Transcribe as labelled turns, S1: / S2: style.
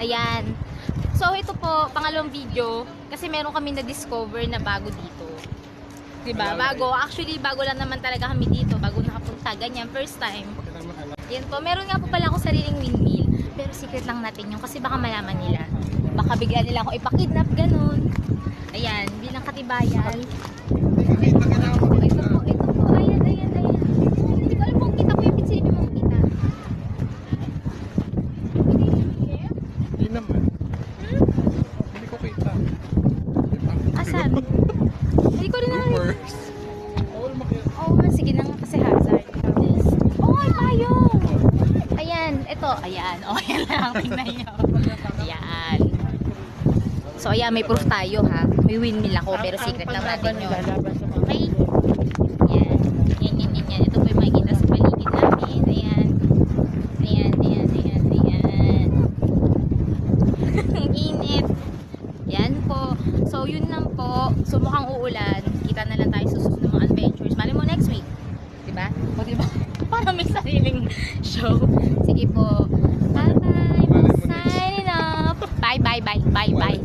S1: Ayan. So, ito po, pangalawang video. Kasi meron kami na-discover na bago dito. Diba? Bago. Actually, bago lang naman talaga kami dito. Bago nakapunta. Ganyan, first time. Yan po. Meron nga po pala ako sariling windmill. Pero secret lang natin yun kasi baka malaman nila. Baka bigla nila ako ipakidnap, ganun. Ayan, bilang katibayan. Ito po, ito po, ito po. Ayan, ayan, ayan. Hindi ko alam kung kita ko yung pinsili mo kita.
S2: Hindi naman. Hindi ko kita.
S1: Asan? Hindi ko rin nakita. Oo nga, sige na nga kasi hazard. Oo, ay payong! Ayan, ito. Ayan, o, oh, yan lang. Tingnan nyo. Ayan. So, ayan, may proof tayo, ha? May windmill ako, pero secret lang natin yun. Okay? Yan. Yan, yan, yan, yan. Ito Yun lang po. So, mukhang uulan. Kita na lang tayo sa susunod mga adventures. Mali mo next week. Diba? O, diba? Para may sariling show. Sige po. Bye-bye. Signing up. Bye-bye. Bye-bye.